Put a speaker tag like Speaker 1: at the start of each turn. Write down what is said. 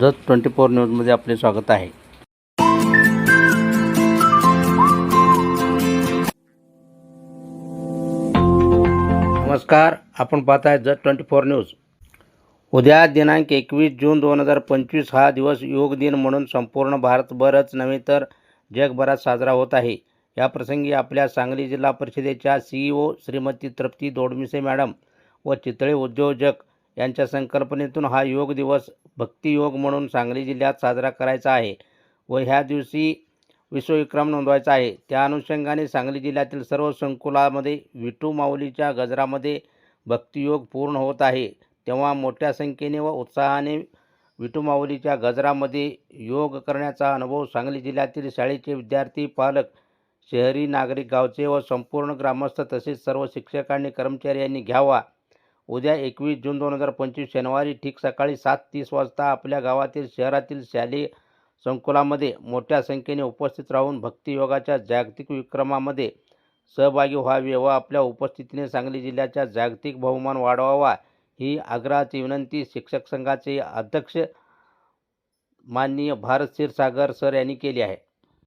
Speaker 1: Jat twenty four न्यूजमध्ये आपले स्वागत आहे. नमस्कार आपण पाहत आहे जत ट्वेंटी फोर न्यूज. उद्या दिनांक एकवीस जून दोन हजार पंचवीस हा दिवस योग दिन म्हणून संपूर्ण भारतभरच नव्हे तर जगभरात साजरा होत आहे. या प्रसंगी आपल्या सांगली जिल्हा परिषदेच्या C E O Shrimati Trupti Dodmise madam व चितळे उद्योजक यांच्या संकल्पनेतून हा योग दिवस भक्तियोग म्हणून सांगली जिल्ह्यात साजरा करायचा आहे व ह्या दिवशी विश्वविक्रम नोंदवायचा आहे. त्या अनुषंगाने सांगली जिल्ह्यातील सर्व संकुलामध्ये विटू माऊलीच्या गजरामध्ये भक्तियोग पूर्ण होत आहे. तेव्हा मोठ्या संख्येने व उत्साहाने विटू माऊलीच्या गजरामध्ये योग करण्याचा अनुभव सांगली जिल्ह्यातील शाळेचे विद्यार्थी पालक शहरी नागरिक गावचे व संपूर्ण ग्रामस्थ तसेच सर्व शिक्षक आणि कर्मचारी यांनी घ्यावा. उद्या एकवीस जून दोन हजार पंचवीस शनिवारी ठीक सकाळी सात तीस वाजता आपल्या गावातील शहरातील शालेय संकुलामध्ये मोठ्या संख्येने उपस्थित राहून भक्तियोगाच्या जागतिक विक्रमामध्ये सहभागी व्हावे व आपल्या उपस्थितीने सांगली जिल्ह्याचा जागतिक बहुमान वाढवावा ही आग्रहाची विनंती शिक्षक संघाचे अध्यक्ष माननीय भारत क्षीरसागर सर यांनी केली आहे.